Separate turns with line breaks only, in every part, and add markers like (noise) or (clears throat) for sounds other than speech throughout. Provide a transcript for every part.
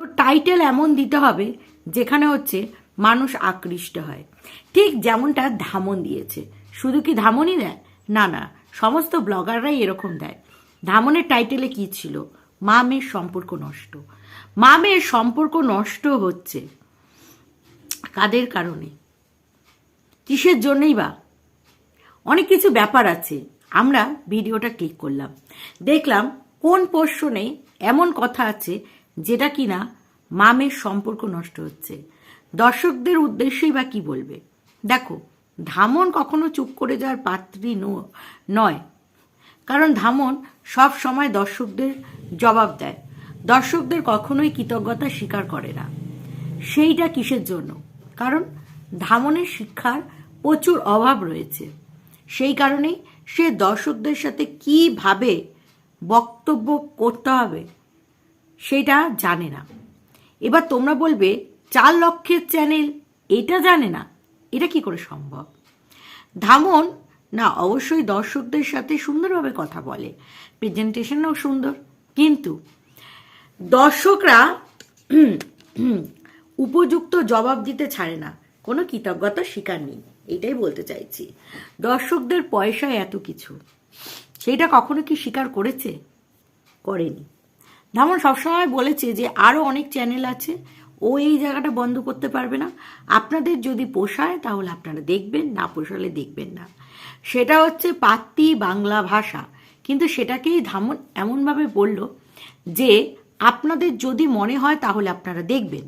তো টাইটেল এমন দিতে হবে যেখানে হচ্ছে মানুষ আকৃষ্ট হয়। ঠিক যেমনটা ধামন দিয়েছে। শুধু কি ধামনই দেয়? না না, সমস্ত ব্লগাররাই এরকম দেয়। ধামনের টাইটেলে কি ছিল? মা মেয়ের সম্পর্ক নষ্ট। মা মেয়ের সম্পর্ক নষ্ট হচ্ছে কাদের কারণে? কিসের জন্যই বা? অনেক কিছু ব্যাপার আছে। আমরা ভিডিওটা ক্লিক করলাম। দেখলাম কোন পোর্শনে এমন কথা আছে যেটা কিনা মামের সম্পর্ক নষ্ট হচ্ছে। দর্শকদের উদ্দেশ্যেই বা কি বলবে? দেখো, ধামন কখনো চুপ করে যাওয়ার পাত্রী নয়। কারণ ধামন সব সময় দর্শকদের জবাব দেয়। দর্শকদের কখনোই কৃতজ্ঞতা স্বীকার করে না। সেইটা কিসের জন্য? কারণ ধামনের শিক্ষার প্রচুর অভাব রয়েছে। সেই কারণেই সে দর্শকদের সাথে কীভাবে বক্তব্য করতে হবে সেটা জানে না। এবার তোমরা বলবে, চার লক্ষের চ্যানেল, এটা জানে না? এটা কি করে সম্ভব? ধামন, না, অবশ্যই দর্শকদের সাথে সুন্দরভাবে কথা বলে। প্রেজেন্টেশনও সুন্দর। কিন্তু দর্শকরা (clears throat) উপযুক্ত জবাব দিতে ছাড়ে না। কোনো কৃতজ্ঞতা স্বীকার নেই। এটাই বলতে চাইছি। দর্শকদের পয়সায় এত কিছু। সেটা কখনো কি স্বীকার করেছে? করেনি। ধামন সবসময় বলেছে যে আরও অনেক চ্যানেল আছে, ও এই জায়গাটা বন্ধ করতে পারবে না। আপনাদের যদি পোষায়, তাহলে আপনারা দেখবেন, না পোষালে দেখবেন না। সেটা হচ্ছে পাত্তি বাংলা ভাষা। কিন্তু সেটাকেই ধামন এমনভাবে বলল যে, আপনাদের যদি মনে হয়, তাহলে আপনারা দেখবেন।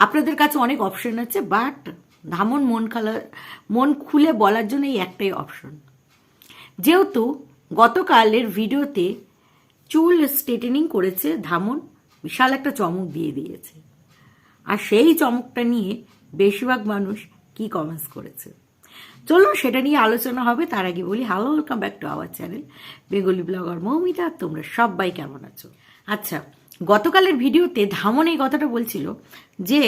আপনাদের কাছে অনেক অপশন আছে বাট ধামন মন খালা, মন খুলে বলার জন্য এই একটাই অপশন যেহেতু গতকালের ভিডিওতে চুল স্ট্রেটেনিং করেছে ধামন, বিশাল একটা চমক দিয়ে দিয়েছে। আর সেই চমকটা নিয়ে বেশিরভাগ মানুষ কি কমেন্টস করেছে? চলুন সেটা নিয়ে আলোচনা হবে, তার আগে বলি hello welcome back to our channel Bengali blogger Moumita তোমরা সবাই কেমন আছো? আচ্ছা গতকালের ভিডিওতে ধামন এই কথাটা বলছিল যে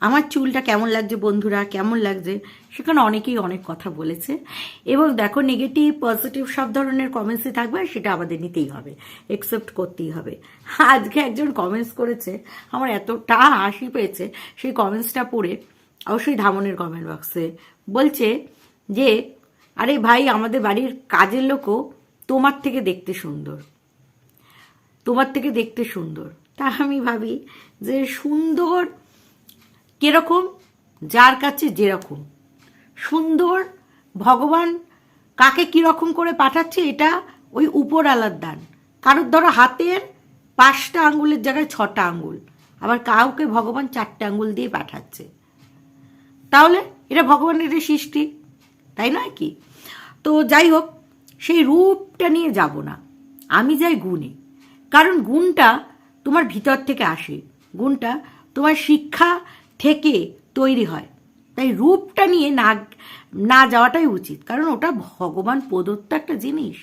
আমার চুলটা কেমন লাগছে বন্ধুরা? কেমন লাগছে? সেখানে অনেকেই অনেক কথা বলেছে। এবং দেখো নেগেটিভ পজিটিভ সব ধরনের কমেন্টসই থাকবে সেটা আমাদের নিতেই হবে। একসেপ্ট করতেই হবে। আজকে একজন কমেন্টস করেছে, আমার এতটা হাসি পেয়েছে, সেই কমেন্টসটা পড়ে অবশ্যই ধামনের কমেন্ট বক্সে বলছে যে, আরে ভাই, আমাদের বাড়ির কাজের লোকও তোমার থেকে দেখতে সুন্দর। তোমার থেকে দেখতে সুন্দর। তা আমি ভাবি যে সুন্দর কীরকম? যার কাছে যেরকম। সুন্দর ভগবান কাকে কীরকম করে পাঠাচ্ছে এটা ওই উপর আলার দান। কারোর ধরো হাতের পাঁচটা আঙ্গুলের জায়গায় ছটা আঙ্গুল, আবার কাউকে ভগবান চারটে আঙ্গুল দিয়ে পাঠাচ্ছে। তাহলে এটা ভগবানের সৃষ্টি, তাই নয় কি? তো যাই হোক, সেই রূপটা নিয়ে যাব না। আমি যাই গুণে। কারণ গুণটা তোমার ভিতর থেকে আসে। গুণটা তোমার শিক্ষা থেকে তৈরি হয়। তাই রূপটা নিয়ে না না যাওয়াটাই উচিত। কারণ ওটা ভগবান প্রদত্ত একটা জিনিস।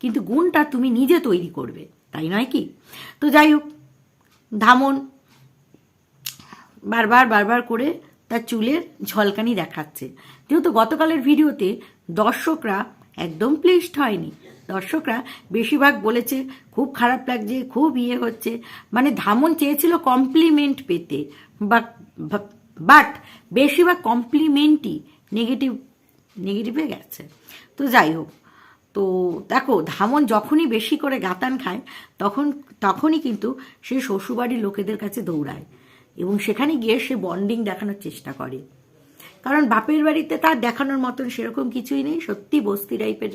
কিন্তু গুণটা তুমি নিজে তৈরি করবে। তাই নয় কি? তো যাই হোক, ধামন বারবার বারবার করে তার চুলের ঝলকানি দেখাচ্ছে। যেহেতু গতকালের ভিডিওতে দর্শকরা একদম প্লিস্ট হয়নি। দর্শকরা বেশিরভাগ বলেছে, খুব খারাপ লাগছে, খুব ইয়ে হচ্ছে। মানে ধামন চেয়েছিল কমপ্লিমেন্ট পেতে। বাট বাট বেশিরভাগ কমপ্লিমেন্টই নেগেটিভ নেগেটিভে গেছে। তো যাই হোক, তো দেখো, ধামন যখনই বেশি করে গাতান খায়, তখন, তখনই কিন্তু সে শ্বশুরবাড়ির লোকেদের কাছে দৌড়ায় এবং সেখানে গিয়ে সে বন্ডিং দেখানোর চেষ্টা করে। কারণ বাপের বাড়িতে তার দেখানোর মতন সেরকম কিছুই নেই, সত্যি বস্তি টাইপের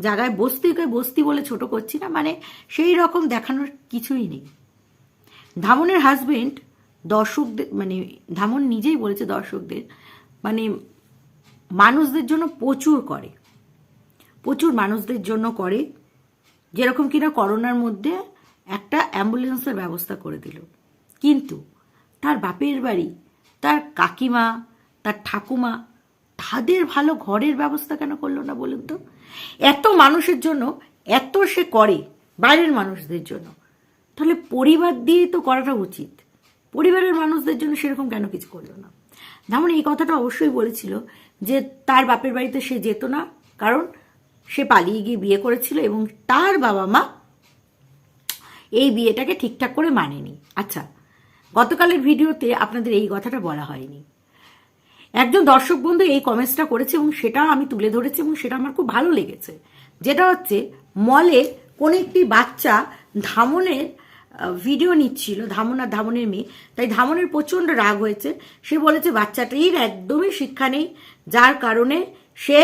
জায়গায় বস্তিকে বস্তি বলে ছোট করছি না মানে সেই রকম দেখানোর কিছুই নেই। ধামনের হাজবেন্ড দর্শকদের মানে ধামন নিজেই বলেছে দর্শকদের মানে মানুষদের জন্য প্রচুর করে। প্রচুর মানুষদের জন্য করে, যেরকম কিনা করোনার মধ্যে একটা অ্যাম্বুলেন্সের ব্যবস্থা করে দিল। কিন্তু তার বাপের বাড়ি, তার কাকিমা, তার ঠাকুমা, তাদের ভালো ঘরের ব্যবস্থা কেন করল না বলুন তো? এত মানুষের জন্য, এত সে করে, বাইরের মানুষদের জন্য। তাহলে পরিবার দিয়ে তো করাটা উচিত। পরিবারের মানুষদের জন্য সেরকম কেন কিছু করল না? যেমন এই কথাটা অবশ্যই বলেছিল যে তার বাপের বাড়িতে সে যেত না, কারণ সে পালিয়ে গিয়ে বিয়ে করেছিল এবং তার বাবা মা এই বিয়েটাকে ঠিকঠাক করে মানেনি। আচ্ছা গতকালের ভিডিওতে আপনাদের এই কথাটা বলা হয়নি। একজন দর্শক বন্ধু এই কমেন্টসটা করেছে এবং সেটা আমি তুলে ধরেছি এবং সেটা আমার খুব ভালো লেগেছে। যেটা হচ্ছে, মলে কোন একটি বাচ্চা ধামনের ভিডিও নিচ্ছিল ধামন আর ধামনের মেয়ে। তাই ধামনের প্রচণ্ড রাগ হয়েছে। সে বলেছে বাচ্চাটির একদমই শিক্ষা নেই। যার কারণে সে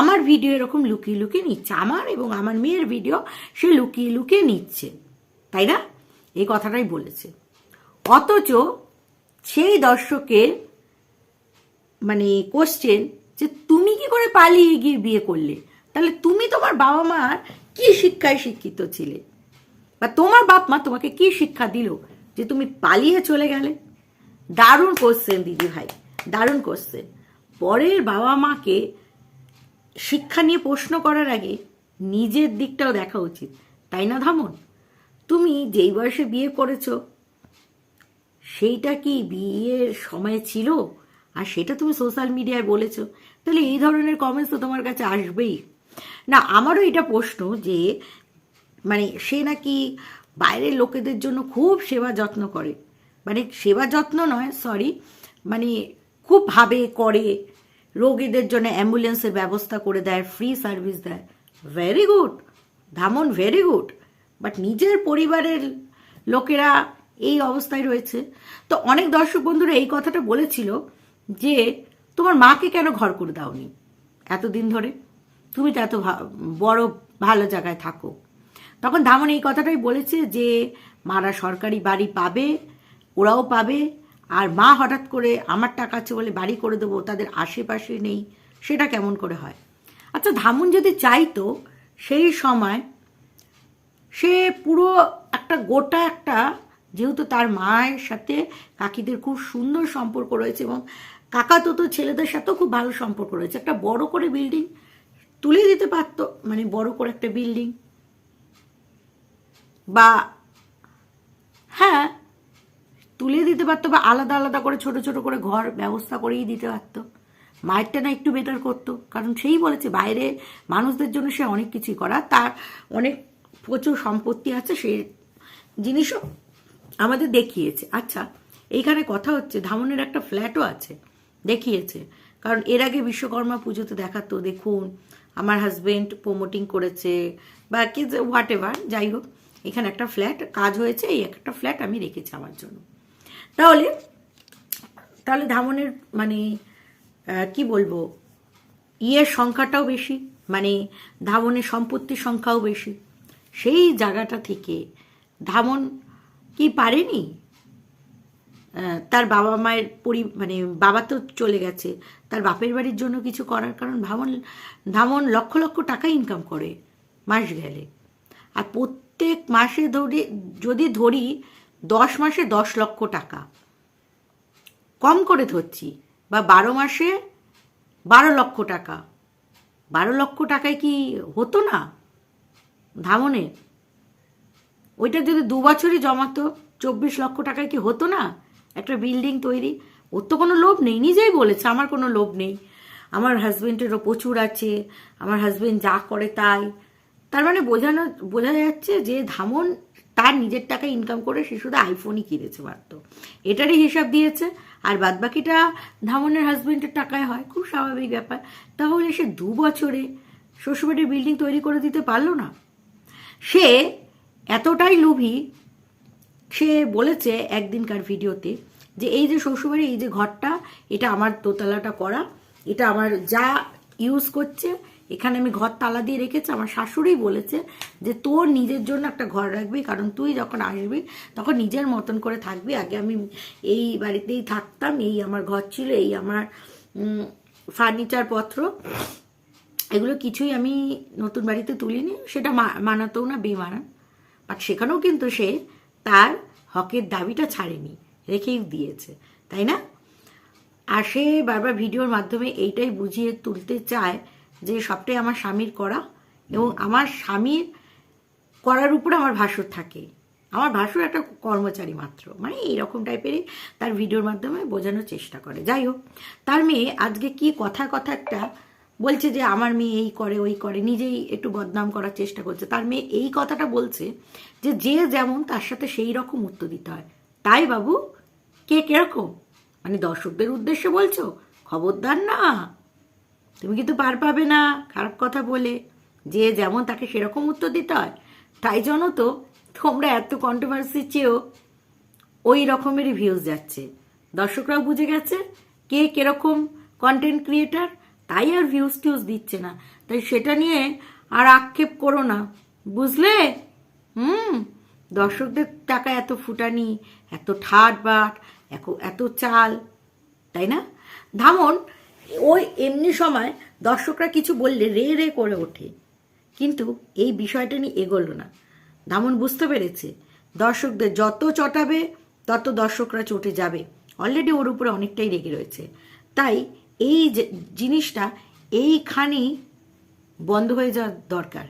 আমার ভিডিও এরকম লুকিয়ে লুকিয়ে নিচ্ছে। আমার এবং আমার মেয়ের ভিডিও সে লুকিয়ে লুকিয়ে নিচ্ছে। তাই না? এই কথাটাই বলেছে। অথচ সেই দর্শকের মানে কোশ্চেন যে, তুমি কি করে পালিয়ে গিয়ে বিয়ে করলে? তাহলে তুমি তোমার বাবা মার কি শিক্ষায় শিক্ষিত ছিলে? বা তোমার বাপ মা তোমাকে কি শিক্ষা দিল যে তুমি পালিয়ে চলে গেলে? দারুণ কোশ্চেন দিদি ভাই, দারুণ কোশ্চেন পরের বাবা মাকে শিক্ষা নিয়ে প্রশ্ন করার আগে নিজের দিকটাও দেখা উচিত, তাই না ধামন? তুমি যেই বয়সে বিয়ে করেছ, সেইটা কি বিয়ের সময় ছিল? আর সেটা তুমি সোশ্যাল মিডিয়ায় বলেছ। তাহলে এই ধরনের কমেন্টস তো তোমার কাছে আসবেই। না, আমারও এটা প্রশ্ন যে মানে সে নাকি বাইরের লোকেদের জন্য খুব সেবা যত্ন করে। মানে সেবা যত্ন নয় সরি মানে খুব ভাবে করে, রোগীদের জন্য অ্যাম্বুলেন্সের ব্যবস্থা করে দেয় ফ্রি সার্ভিস দেয়। ভেরি গুড ধামন ভেরি গুড বাট নিজের পরিবারের লোকেরা এই অবস্থায় রয়েছে। তো অনেক দর্শক বন্ধুরা এই কথাটা বলেছিল যে, তোমার মাকে কেন ঘর করে দাওনি এতদিন ধরে? তুমি তো এত বড় ভালো জায়গায় থাকো। তখন ধামন এই কথাটাই বলেছে যে, মারা সরকারি বাড়ি পাবে, ওরাও পাবে, আর মা হঠাৎ করে আমার টাকা আছে বলে বাড়ি করে দেবো, তাদের আশেপাশে নেই, সেটা কেমন করে হয়? আচ্ছা ধামন যদি চাইতো, সেই সময় সে পুরো একটা গোটা একটা, যেহেতু তার মায়ের সাথে কাকিদের খুব সুন্দর সম্পর্ক রয়েছে এবং কাকা তো তো ছেলেদের সাথেও খুব ভালো সম্পর্ক রয়েছে, একটা বড় করে বিল্ডিং তুলে দিতে পারতো মানে বড় করে একটা বিল্ডিং। বা হ্যাঁ তুলে দিতে পারতো বা আলাদা আলাদা করে ছোট ছোট করে ঘর ব্যবস্থা করেই দিতে পারতো। মায়েরটা না একটু বেটার করতো, কারণ সেই বলেছে বাইরে মানুষদের জন্য সে অনেক কিছুই করা তার অনেক প্রচুর সম্পত্তি আছে সেই জিনিসও আমাদের দেখিয়েছে। আচ্ছা এইখানে কথা হচ্ছে, ধামনের একটা ফ্ল্যাটও আছে, দেখিয়েছে। কারণ এর আগে বিশ্বকর্মা পুজোতে দেখাতো, দেখুন, আমার হাজবেন্ড প্রমোটিং করেছে বা কি হোয়াট এভার যাই হোক। এখানে একটা ফ্ল্যাট কাজ হয়েছে, এই একটা ফ্ল্যাট আমি রেখেছি আমার জন্য। তাহলে তাহলে ধামনের মানে কি বলব, ইয়ের সংখ্যাটাও বেশি মানে ধামনের সম্পত্তির সংখ্যাও বেশি। সেই জায়গাটা থেকে ধামন কি পারেনি? তার বাবা মায়ের পরি মানে বাবা তো চলে গেছে, তার বাপের বাড়ির জন্য কিছু করার কারণ ভামন ধামন লক্ষ লক্ষ টাকা ইনকাম করে মাস গেলে। আর প্রত্যেক মাসে ধরি, যদি ধরি দশ মাসে দশ লক্ষ টাকা। কম করে ধরছি বা বারো মাসে বারো লক্ষ টাকা। বারো লক্ষ টাকায় কি হতো না? ধামনে? ওইটা যদি দু বছরই জমাতো, চব্বিশ লক্ষ টাকায় কি হতো না? একটা বিল্ডিং তৈরি। ওর তো কোনো লোভ নেই, নিজেই বলেছে, আমার কোনো লোভ নেই। আমার হাজবেন্ডেরও প্রচুর আছে, আমার হাজবেন্ড যা করে তাই। তার মানে বোঝানো, বোঝা যাচ্ছে যে ধামন তার নিজের টাকা ইনকাম করে সে শুধু আইফোনই কিনেছে মাত্র। এটারই হিসাব দিয়েছে। আর বাদ বাকিটা ধামনের হাজবেন্ডের টাকায় হয়, খুব স্বাভাবিক ব্যাপার। তাহলে সে দু বছরে শ্বশুরবাড়ির বিল্ডিং তৈরি করে দিতে পারল না? সে এতটাই লোভী, সে বলেছে একদিনকার ভিডিওতে যে এই যে শ্বশুরবাড়ি এই যে ঘরটা, এটা আমার দোতলাটা করা, এটা আমার যা ইউজ করছে এখানে আমি ঘর তালা দিয়ে রেখেছি, আমার শাশুড়ি বলেছে যে তোর নিজের জন্য একটা ঘর রাখবি, কারণ তুই যখন আসবি তখন নিজের মতন করে থাকবি। আগে আমি এই বাড়িতেই থাকতাম, এই আমার ঘর ছিল, এই আমার ফার্নিচার পত্র। এগুলো কিছুই আমি নতুন বাড়িতে তুলিনি, সেটা মানাতেও না বেমানান। বাট সেখানেও কিন্তু সে তার হকের দাবিটা ছাড়েনি, রেখেই দিয়েছে, তাই না? আর সে বারবার ভিডিওর মাধ্যমে এইটাই বুঝিয়ে তুলতে চায় যে সবটাই আমার স্বামীর করা এবং আমার স্বামীর করার উপরে আমার ভাসুর থাকে। আমার ভাসুর একটা কর্মচারী মাত্র। মানে এইরকম টাইপেরই তার ভিডিওর মাধ্যমে বোঝানোর চেষ্টা করে। যাই হোক, তার মেয়ে আজকে কি কথা কথা একটা বলছে যে আমার মেয়ে এই করে, ওই করে, নিজেই একটু বদনাম করার চেষ্টা করছে। তার মেয়ে এই কথাটা বলছে যে যে যেমন তার সাথে সেই রকম উত্তর দিতে হয়। তাই বাবু, কে কীরকম? মানে দর্শকদের উদ্দেশ্যে বলছো? খবরদার না। তুমি কিন্তু পার পাবে না, খারাপ কথা বলে। যে যেমন তাকে সেরকম উত্তর দিতে হয়, তাই জন্য তো তোমরা এত কন্ট্রোভার্সি চেয়েও ওই রকমেরই ভিউজ যাচ্ছে। দর্শকরাও বুঝে গেছে কে কীরকম কন্টেন্ট ক্রিয়েটার তাই আর ভিউজ টিউজ দিচ্ছে না। তাই সেটা নিয়ে আর আক্ষেপ করো না। বুঝলে? হুম, দর্শকদের টাকা এত ফুটানি, এত ঠাট বাট এত- এত চাল, তাই না? ধামন ওই এমনি সময় দর্শকরা কিছু বললে রে রে করে ওঠে। কিন্তু এই বিষয়টা নিয়ে এগোলো না। দামন বুঝতে পেরেছে, দর্শকদের যত চটাবে, তত দর্শকরা চটে যাবে। অলরেডি ওর উপরে অনেকটাই রেগে রয়েছে। তাই এই জিনিসটা এইখানেই বন্ধ হয়ে যাওয়া দরকার।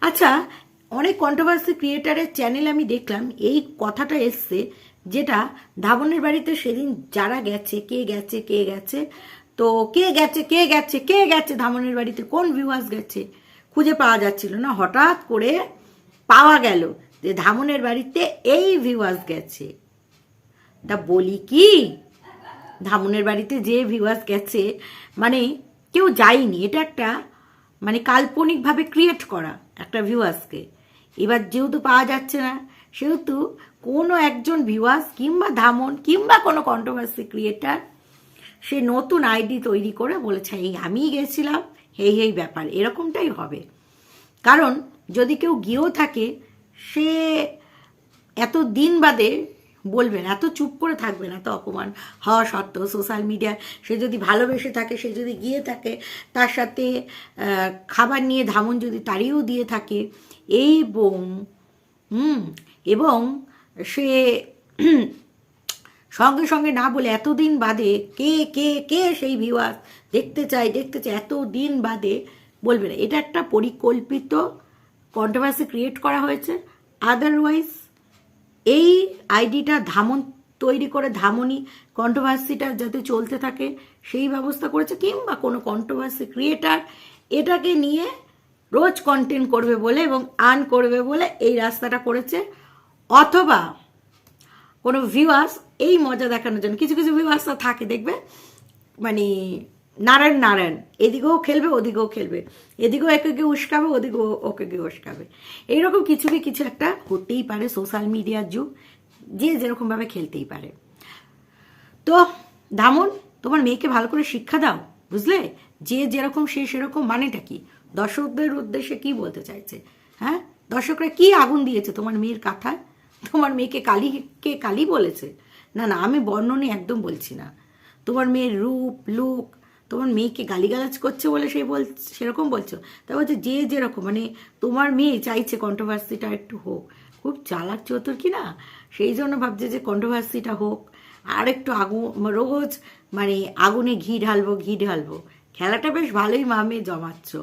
আচ্ছা অনেক কন্ট্রোভার্সি ক্রিয়েটারের চ্যানেল আমি দেখলাম, এই কথাটা এসছে যেটা ধাবনের বাড়িতে সেদিন যারা গেছে, কে গেছে কে গেছে তো কে গেছে কে গেছে কে গেছে? ধামনের বাড়িতে কোন ভিউয়ার্স গেছে? খুঁজে পাওয়া যাচ্ছিল না। হঠাৎ করে পাওয়া গেল যে ধামনের বাড়িতে এই ভিউয়ার্স গেছে। তা বলি কি? ধামনের বাড়িতে যে ভিউয়ার্স গেছে মানে কেউ যায়নি। এটা একটা মানে কাল্পনিকভাবে ক্রিয়েট করা একটা ভিউয়ার্সকে এবার যেহেতু পাওয়া যাচ্ছে না, সেহেতু কোনো একজন ভিউয়ার্স কিংবা ধামন কিংবা কোনো কন্ট্রোভার্সি ক্রিয়েটার সে নতুন আইডি তৈরি করে বলেছে, এই আমিই গেছিলাম এই এই ব্যাপার। এরকমটাই হবে। কারণ যদি কেউ গিয়েও থাকে, সে এত দিন বাদে বলবেন এত চুপ করে থাকবে না তো অপমান হওয়া সত্ত্বেও সোশ্যাল মিডিয়া সে যদি ভালোবেসে থাকে, সে যদি গিয়ে থাকে, তার সাথে খাবার নিয়ে ধামন যদি তাড়িয়েও দিয়ে থাকে, এই বোম হুম, এবং সে সঙ্গে সঙ্গে না বলে এতদিন বাদে কে কে কে সেই ভিউয়ার দেখতে চাই দেখতে চাই এত দিন বাদে বলবে না। এটা একটা পরিকল্পিত কন্ট্রোভার্সি ক্রিয়েট করা হয়েছে। আদারওয়াইজ এই আইডিটা ধামন, তৈরি করে ধামনি কন্ট্রোভার্সিটা যাতে চলতে থাকে, সেই ব্যবস্থা করেছে কিংবা কোনো কন্ট্রোভার্সি ক্রিয়েটার এটাকে নিয়ে রোজ কন্টেন্ট করবে বলে এবং আর্ন করবে বলে এই রাস্তাটা করেছে। অথবা কোনো ভিউয়ার্স এই মজা দেখানোর জন্য। কিছু কিছু ভিউয়ার্সরা থাকে, দেখবে? মানে নারায়ণ নারায়ণ। এদিকেও খেলবে, ওদিকেও খেলবে। এদিকেও একে গিয়ে উস্কাবে, ওদিকেও ওকে গিয়ে উস্কাবে। এইরকম কিছু কি কিছু একটা হতেই পারে সোশ্যাল মিডিয়ার যুগ, যে যেরকমভাবে খেলতেই পারে। তো দামন তোমার মেয়েকে ভালো করে শিক্ষা দাও, বুঝলে? যে যেরকম, সে সেরকম মানেটা কি? দর্শকদের উদ্দেশ্যে কি বলতে চাইছে? হ্যাঁ? দর্শকরা কি আগুন দিয়েছে তোমার মেয়ের কাঁথায়? তোমার মেয়েকে কালি, কে কালি বলেছে? না না, আমি বর্ণনে একদম বলছি না। তোমার মেয়ের রূপ, লুক, তোমার মেয়েকে গালিগালাজ করছে বলে সে বল, সেরকম বলছো? তা বলছে, যে যেরকম মানে তোমার মেয়ে চাইছে কন্ট্রোভার্সিটা একটু হোক। খুব চালাক চতুর কি না? সেই জন্য ভাবছে যে কন্ট্রোভার্সিটা হোক। আর একটু আগুন, রোজ মানে আগুনে ঘি ঢালবো ঘি ঢালবো। খেলাটা বেশ ভালোই মামে জমাচ্ছ।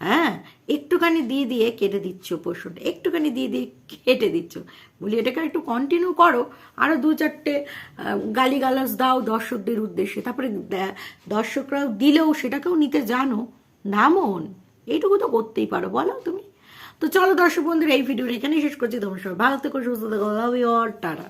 হ্যাঁ একটুখানি দিয়ে দিয়ে কেটে দিচ্ছ পোষণটা, একটুখানি দিয়ে দিয়ে কেটে দিচ্ছ। বলি, এটাকে একটু কন্টিনিউ করো। আরও দু চারটে গালিগালাজ দাও দর্শকদের উদ্দেশ্যে। তারপরে দর্শকরাও দিলেও সেটাকেও নিতে জানো। নামন এইটুকু তো করতেই পারো, বলো তুমি। তো চলো দর্শক বন্ধুরা, এই ভিডিওটা এখানেই শেষ করছি। তোমার সবাই ভালো থেকো, সুস্থ থেকো। টাটা।